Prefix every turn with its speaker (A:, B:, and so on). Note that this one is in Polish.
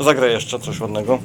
A: Zagraj jeszcze coś ładnego.